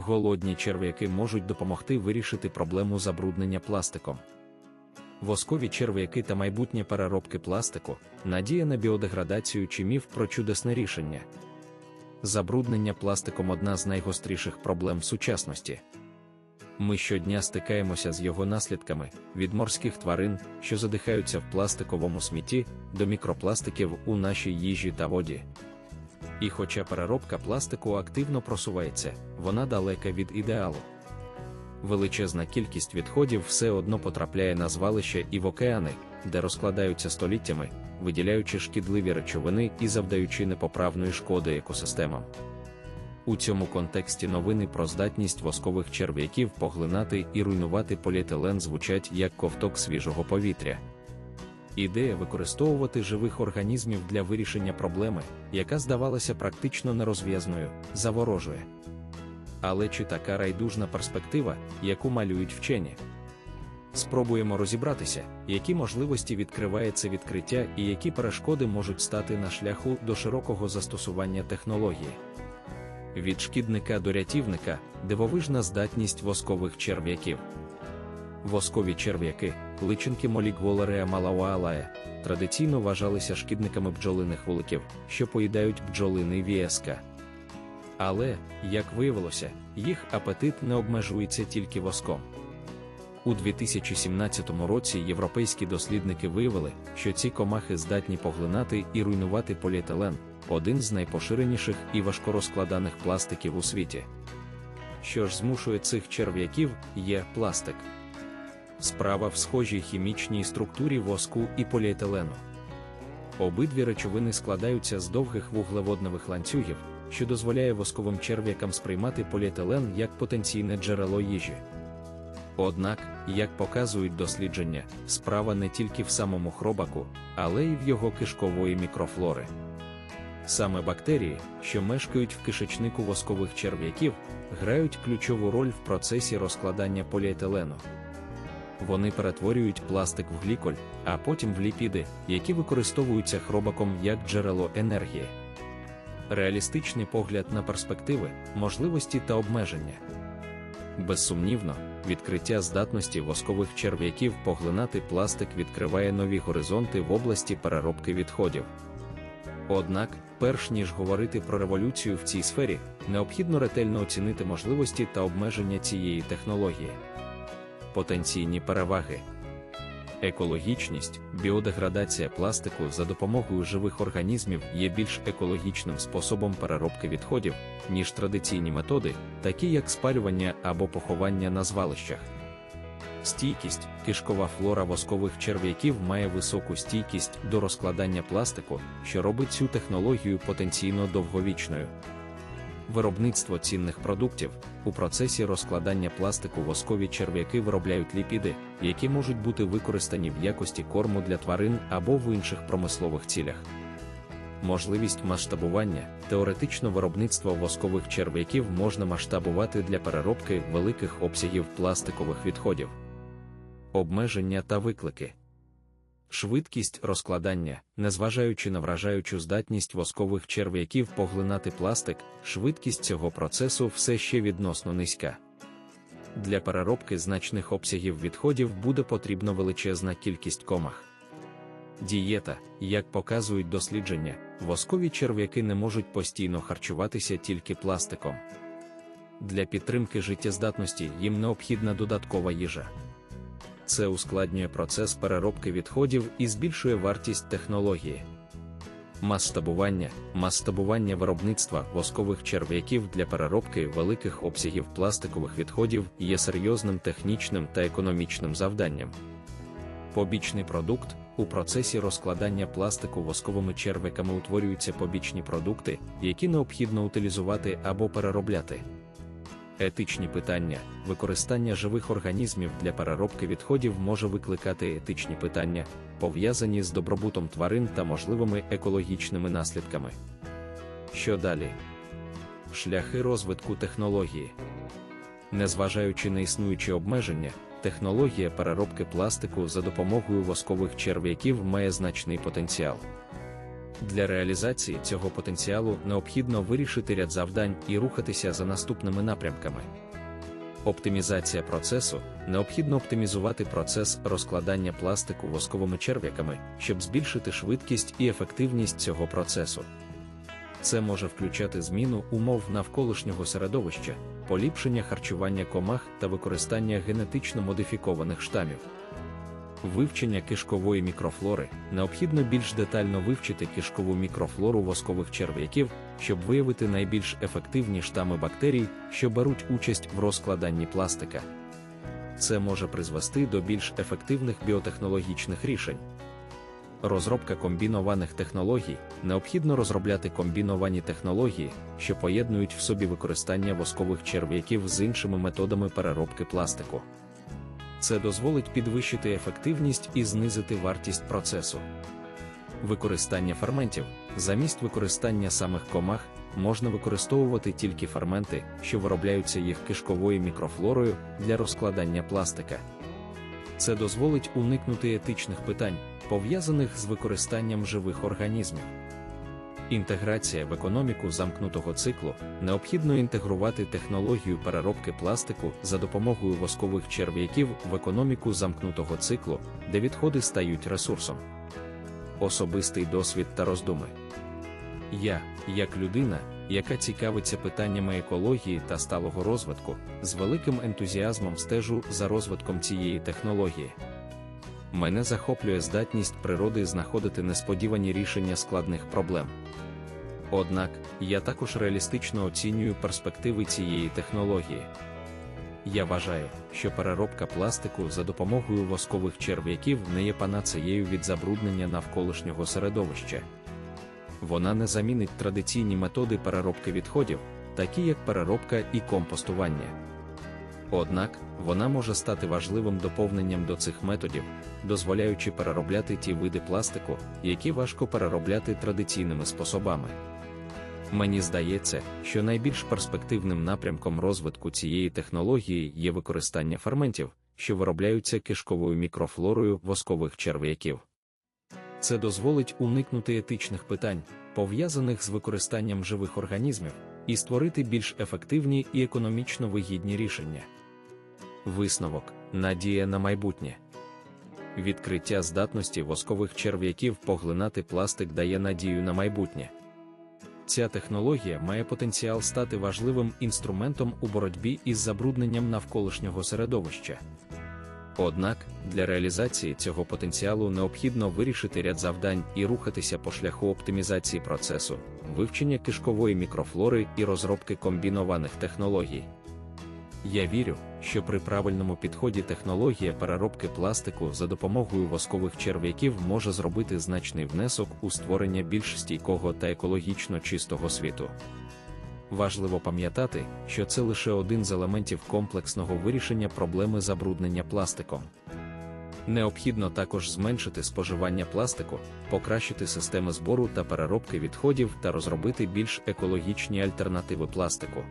Голодні черв'яки можуть допомогти вирішити проблему забруднення пластиком. Воскові черв'яки та майбутнє переробки пластику, надія на біодеградацію чи міф про чудесне рішення. Забруднення пластиком одна з найгостріших проблем сучасності. Ми щодня стикаємося з його наслідками від морських тварин, що задихаються в пластиковому смітті, до мікропластиків у нашій їжі та воді. І хоча переробка пластику активно просувається, вона далека від ідеалу. Величезна кількість відходів все одно потрапляє на звалища і в океани, де розкладаються століттями, виділяючи шкідливі речовини і завдаючи непоправної шкоди екосистемам. У цьому контексті новини про здатність воскових черв'яків поглинати і руйнувати поліетилен звучать як ковток свіжого повітря. Ідея використовувати живих організмів для вирішення проблеми, яка здавалася практично нерозв'язною, заворожує. Але чи така райдужна перспектива, яку малюють вчені? Спробуємо розібратися, які можливості відкриває це відкриття і які перешкоди можуть стати на шляху до широкого застосування технології. Від шкідника до рятівника дивовижна здатність воскових черв'яків. Воскові черв'яки, личинки Молігволереа малауалая, традиційно вважалися шкідниками бджолиних вуликів, що поїдають бджолиний віеска. Але, як виявилося, їх апетит не обмежується тільки воском. У 2017 році європейські дослідники виявили, що ці комахи здатні поглинати і руйнувати поліетилен, один з найпоширеніших і важкорозкладаних пластиків у світі. Що ж змушує цих черв'яків, є пластик. Справа в схожій хімічній структурі воску і поліетилену. Обидві речовини складаються з довгих вуглеводневих ланцюгів, що дозволяє восковим черв'якам сприймати поліетилен як потенційне джерело їжі. Однак, як показують дослідження, справа не тільки в самому хробаку, але й в його кишкової мікрофлори. Саме бактерії, що мешкають в кишечнику воскових черв'яків, грають ключову роль в процесі розкладання поліетилену. Вони перетворюють пластик в гліколь, а потім в ліпіди, які використовуються хробаком як джерело енергії. Реалістичний погляд на перспективи, можливості та обмеження. Безсумнівно, відкриття здатності воскових черв'яків поглинати пластик відкриває нові горизонти в області переробки відходів. Однак, перш ніж говорити про революцію в цій сфері, необхідно ретельно оцінити можливості та обмеження цієї технології. Потенційні переваги. Екологічність, біодеградація пластику за допомогою живих організмів є більш екологічним способом переробки відходів, ніж традиційні методи, такі як спалювання або поховання на звалищах. Стійкість, кишкова флора воскових черв'яків має високу стійкість до розкладання пластику, що робить цю технологію потенційно довговічною. Виробництво цінних продуктів у процесі розкладання пластику воскові черв'яки виробляють ліпіди, які можуть бути використані в якості корму для тварин або в інших промислових цілях. Можливість масштабування теоретично виробництво воскових черв'яків можна масштабувати для переробки великих обсягів пластикових відходів, обмеження та виклики. Швидкість розкладання, незважаючи на вражаючу здатність воскових черв'яків поглинати пластик, швидкість цього процесу все ще відносно низька. Для переробки значних обсягів відходів буде потрібна величезна кількість комах. Дієта, як показують дослідження, воскові черв'яки не можуть постійно харчуватися тільки пластиком. Для підтримки життєздатності їм необхідна додаткова їжа. Це ускладнює процес переробки відходів і збільшує вартість технології. Масштабування масштабування виробництва воскових черв'яків для переробки великих обсягів пластикових відходів є серйозним технічним та економічним завданням. Побічний продукт у процесі розкладання пластику восковими черв'яками утворюються побічні продукти, які необхідно утилізувати або переробляти. Етичні питання, використання живих організмів для переробки відходів може викликати етичні питання, пов'язані з добробутом тварин та можливими екологічними наслідками. Що далі? Шляхи розвитку технології. Незважаючи на існуючі обмеження, технологія переробки пластику за допомогою воскових черв'яків має значний потенціал. Для реалізації цього потенціалу необхідно вирішити ряд завдань і рухатися за наступними напрямками. Оптимізація процесу необхідно оптимізувати процес розкладання пластику восковими черв'яками, щоб збільшити швидкість і ефективність цього процесу. Це може включати зміну умов навколишнього середовища, поліпшення харчування комах та використання генетично модифікованих штамів. Вивчення кишкової мікрофлори необхідно більш детально вивчити кишкову мікрофлору воскових черв'яків, щоб виявити найбільш ефективні штами бактерій, що беруть участь в розкладанні пластика. Це може призвести до більш ефективних біотехнологічних рішень. Розробка комбінованих технологій необхідно розробляти комбіновані технології, що поєднують в собі використання воскових черв'яків з іншими методами переробки пластику. Це дозволить підвищити ефективність і знизити вартість процесу. Використання ферментів замість використання самих комах можна використовувати тільки ферменти, що виробляються їх кишковою мікрофлорою для розкладання пластика. Це дозволить уникнути етичних питань, пов'язаних з використанням живих організмів. Інтеграція в економіку замкнутого циклу необхідно інтегрувати технологію переробки пластику за допомогою воскових черв'яків в економіку замкнутого циклу, де відходи стають ресурсом. Особистий досвід та роздуми. Я, як людина, яка цікавиться питаннями екології та сталого розвитку, з великим ентузіазмом стежу за розвитком цієї технології. Мене захоплює здатність природи знаходити несподівані рішення складних проблем. Однак, я також реалістично оцінюю перспективи цієї технології. Я вважаю, що переробка пластику за допомогою воскових черв'яків не є панацеєю від забруднення навколишнього середовища. Вона не замінить традиційні методи переробки відходів, такі як переробка і компостування. Однак, вона може стати важливим доповненням до цих методів, дозволяючи переробляти ті види пластику, які важко переробляти традиційними способами. Мені здається, що найбільш перспективним напрямком розвитку цієї технології є використання ферментів, що виробляються кишковою мікрофлорою воскових черв'яків. Це дозволить уникнути етичних питань, пов'язаних з використанням живих організмів, і створити більш ефективні і економічно вигідні рішення. Висновок надія на майбутнє. Відкриття здатності воскових черв'яків поглинати пластик дає надію на майбутнє. Ця технологія має потенціал стати важливим інструментом у боротьбі із забрудненням навколишнього середовища. Однак, для реалізації цього потенціалу необхідно вирішити ряд завдань і рухатися по шляху оптимізації процесу, вивчення кишкової мікрофлори і розробки комбінованих технологій. Я вірю, що при правильному підході технологія переробки пластику за допомогою воскових черв'яків може зробити значний внесок у створення більш стійкого та екологічно чистого світу. Важливо пам'ятати, що це лише один з елементів комплексного вирішення проблеми забруднення пластиком. Необхідно також зменшити споживання пластику, покращити системи збору та переробки відходів та розробити більш екологічні альтернативи пластику.